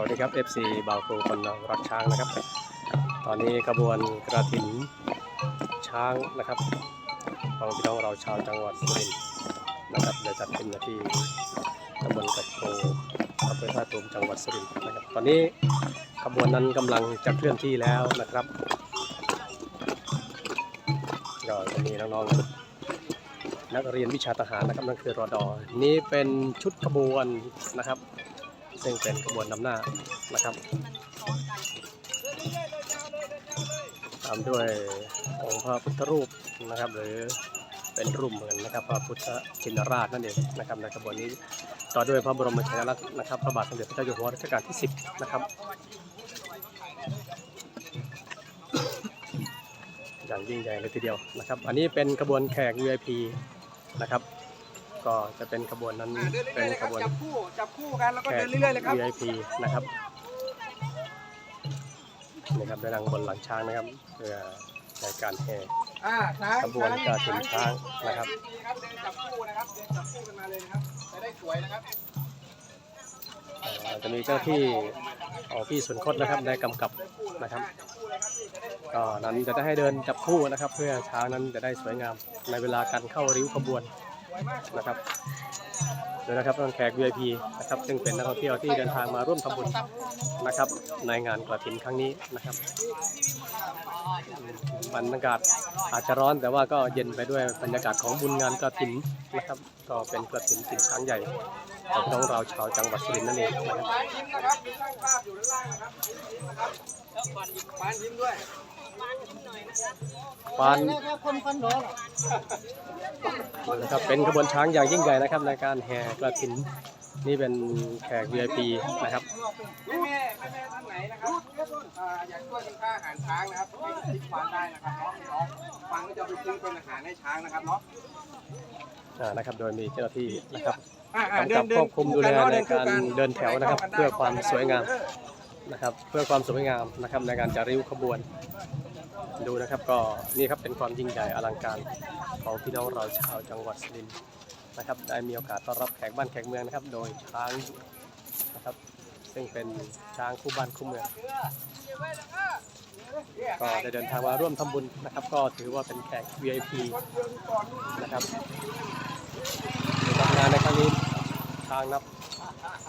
วัสดีครับ FC บาวครูคนรักช้างนะครับ ตอนนี้กระบวนกระถินช้างนะครับของพี่น้องเราชาวจังหวัดสุรินทร์นะครับจะจัดขึ้นที่ตำบลกระโพอำเภอท่าตูมจังหวัดสุรินทร์นะครับ ตอนนี้ขบวนนั้นกำลังจะเคลื่อนที่แล้วนะครับก็จะมีน้องๆนักเรียนวิชาทหารนะครับนั่นคือรอดอนี่เป็นชุดขบวนนะครับ ซึ่งเป็นขบวนนำหน้านะครับ ตามด้วยองค์พระพุทธรูปนะครับ หรือเป็นรูปเหมือนนะครับ พระพุทธชินราชนั่นเองนะครับในขบวนนี้ต่อด้วยพระบรมชนลักษณ์นะครับพระบาทสมเด็จพระเจ้าอยู่หัวรัชกาลที่ 10 นะครับ อย่างยิ่งใหญ่เลยทีเดียวนะครับ อันนี้เป็นขบวนแขก VIP นะครับ ก็จะเป็นขบวนนั้นอ่าเดินเป็เรื่อนยๆเลยขครับบวนจับคู่จับคู่กันแล้วก็แขเดิกนเรื่อยๆเลยครับ VIP นะครับนี่ครับได้นั่งบนหลังช้างนะครับเพื่อในการแห่ อ่าช้างขบวนกฐินช้างนะครับดีๆครับ เดินจับคู่นะครับเดินจับคู่กันมาเลยนะครับจะได้สวยนะครับเอ่อจะมีเจ้าหน้าที่ของพี่สุนคตนะครับได้กำกับนะครับก็นั้นจะได้ให้เดินจับคู่นะครับ เพื่อช้างนั้นจะได้สวยงามในเวลาการเข้าริ้วขบวน นะครับโดยนะครับทางแขก VIP นะครับซึ่งเป็นนักท่องเที่ยวที่เดินทางมาร่วมทำบุญนะครับในงานกระถินครั้งนี้นะครับบรรยากาศอาจจะร้อนแต่ว่าก็เย็นไปด้วยบรรยากาศของบุญงานกระถินนะครับ ก็เป็นกระถินถิ่นช้างใหญ่ของน้องเราชาวจังหวัดสุรินทร์นั่นเองนะครับ ปานยิ้มนะครับมีช่างภาพอยู่ด้านล่างนะครับนะครับปานยิ้มด้วยปานนะครับเป็นขบวนช้างอย่างยิ่งใหญ่นะครับ ในการแห่กระถินนี่เป็นแขก VIP นะครับแม่แม่แม่แม่ท่านไหนนะครับอ่าอยากช่วยเป็นค่าอาหารช้างนะครับให้ทิปวานได้นะครับเนาะน้องฟังก็จะไปซื้อเป็นอาหารให้ช้างนะครับเนาะอ่านะครับโดยมีเจ้าหน้าที่นะครับอ่าอ่ากำกับควบคุมดูแลในการเดินแถวนะครับ เพื่อความสวยงามเออ นะครับ เพื่อความสวยงามนะครับในการจะริ้วขบวน ดูนะครับก็นี่ครับเป็นความยิ่งใหญ่อลังการของพี่น้องเราชาวจังหวัดสุรินทร์นะครับ ได้มีโอกาสต้อนรับแขกบ้านแขกเมืองนะครับ โดยช้างนะครับ ซึ่งเป็นช้างคู่บ้านคู่เมืองก็ได้เดินทางมาร่วมทำบุญนะครับ ก็ถือว่าเป็นแขก VIP นะครับในงานในครั้งนี้ทางนับ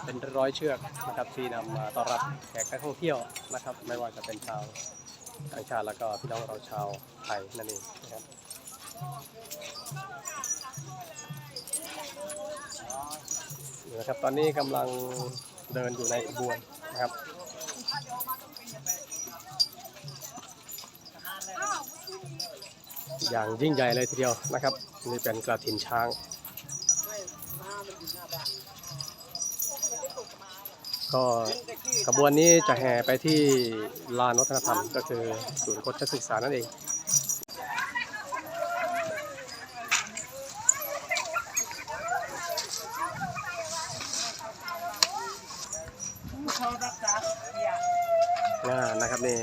เป็นร้อยเชือกนะครับที่นำมาต้อนรับแขกนักท่องเที่ยวนะครับ ไม่ว่าจะเป็นชาวต่างชาติแล้วก็พี่น้องเราชาวไทยนั่นเองนะครับนะครับตอนนี้กำลังเดินอยู่ในขบวนนะครับอย่างยิ่งใหญ่เลยทีเดียวนะครับ นี่เป็นกระถินช้าง ก็ขบวนนี้จะแห่ไปที่ลานวัฒนธรรม ก็คือศูนย์โคชศึกษานั่นเองอ่านะครับนี่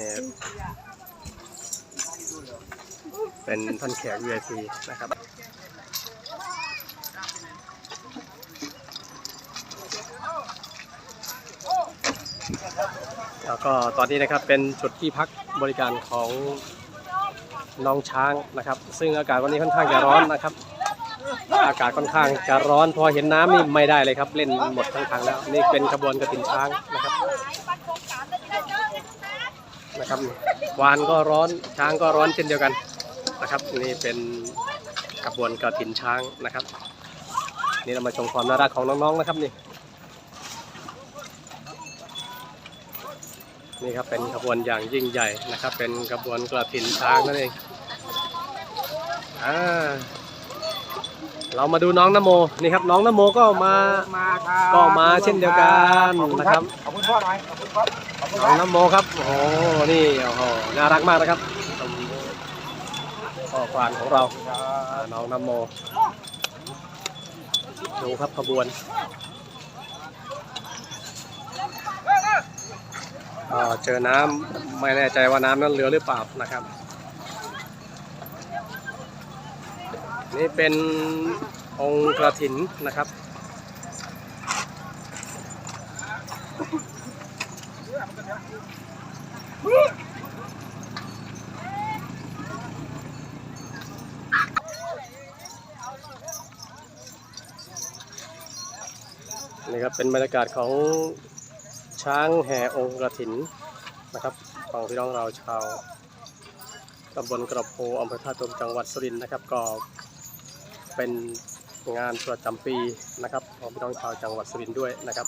เป็นท่านแขก VIP นะครับ แล้วก็ตอนนี้นะครับเป็นจุดที่พักบริการของน้องช้างนะครับ ซึ่งอากาศวันนี้ค่อนข้างจะร้อนนะครับ อากาศค่อนข้างจะร้อนพอเห็นน้ำนี่ไม่ได้เลยครับ เล่นหมดทั้งทางแล้วนี่เป็นขบวนกระถินช้างนะครับนะครับวานก็ร้อนช้างก็ร้อนเช่นเดียวกันนะครับ นี่เป็นขบวนกระถินช้างนะครับ นี่เรามาชมความน่ารักของน้องๆนะครับนี่ นี่ครับเป็นขบวนอย่างยิ่งใหญ่นะครับ เป็นขบวนกระถินช้างนั่นเองอ่าเรามาดูน้องนโมนี่ครับน้องนโมก็มามาครับก็มาเช่นเดียวกันขอบคุณนะครับขอบคุณพ่อหน่อยขอบคุณครับขอบคุณคน้รัอบงนโมครับโอ้โหนี่โอ้โหน่ารักมากนะครับชมพ่อควานของเราอ่าน้องนโมดูครับขบวน เจอน้ำไม่แน่ใจว่าน้ำนั้นเหลือหรือเปล่านะครับ นี่เป็นองค์กระถินนะครับนี่ครับเป็นบรรยากาศของ ช้างแห่องค์กระถินนะครับของพี่น้องเราชาวตำบลกระโพอำเภอท่าตูมจังหวัดสุรินทร์นะครับ ก็เป็นงานประจำปีนะครับ ของพี่น้องชาวจังหวัดสุรินทร์ด้วยนะครับ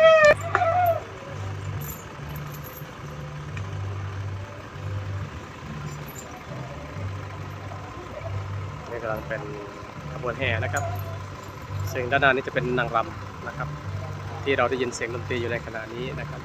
ลังเป็นขบวนแห่นะครับซึ่งด้านหน้านี้จะเป็นนางรำนะครับ ที่เราได้ยินเสียงดนตรีอยู่ในขณะนี้นะครับ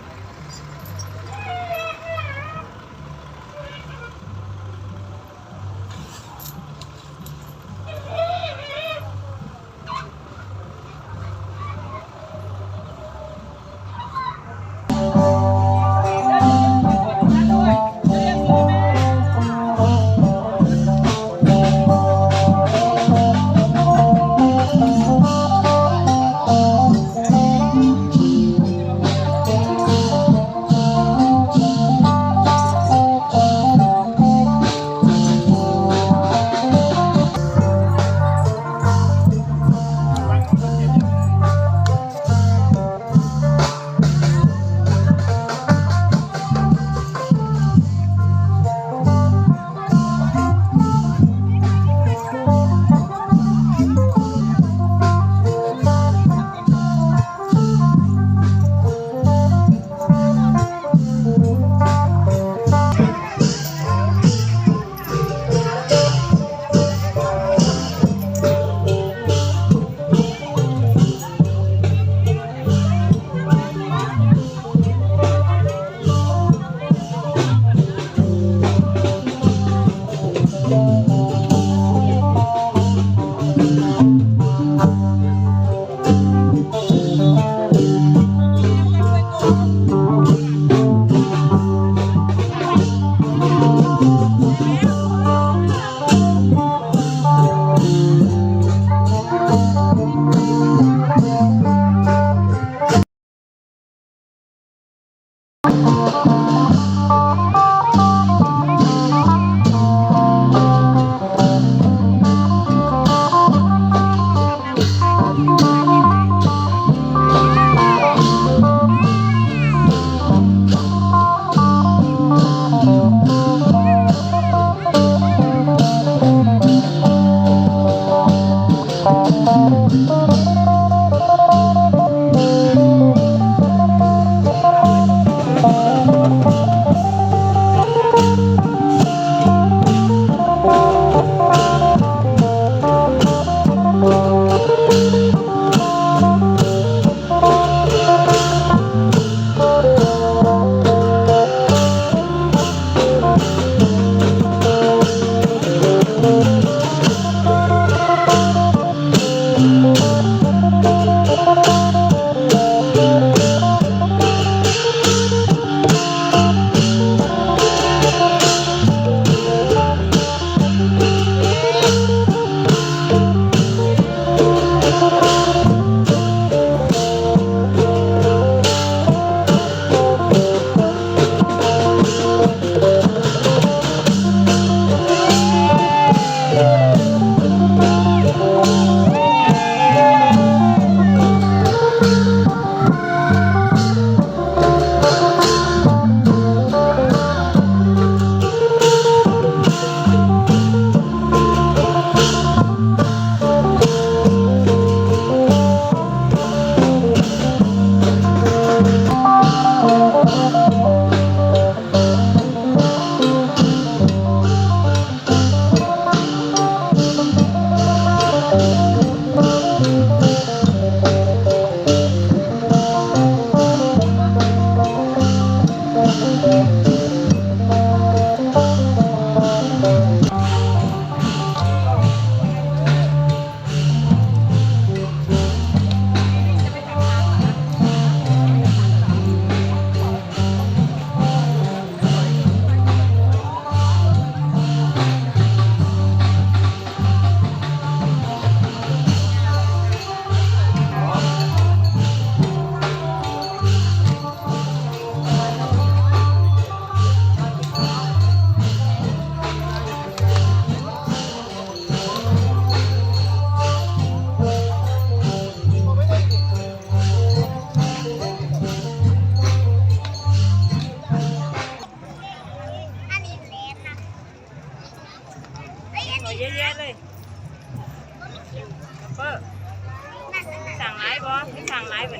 ายบ่ไม่สั่งหลายบ่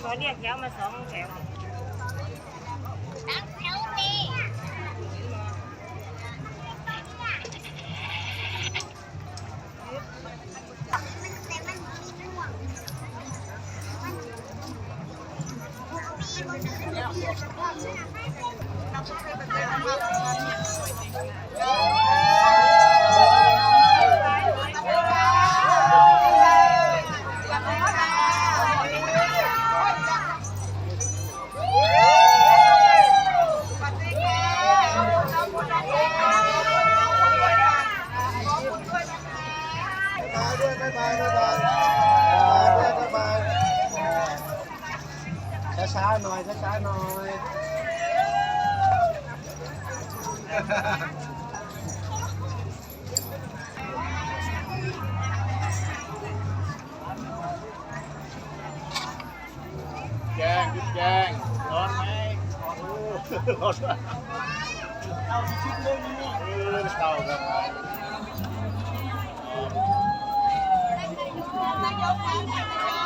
ขอเรียกแถวมาสองแถวช้าๆหน่อ อยช้าๆหน่อยแกงพริกแกงร้อนไหมร้อนเอาชิ้นเรื่องนี้เออเต่ากันไปนายกนายก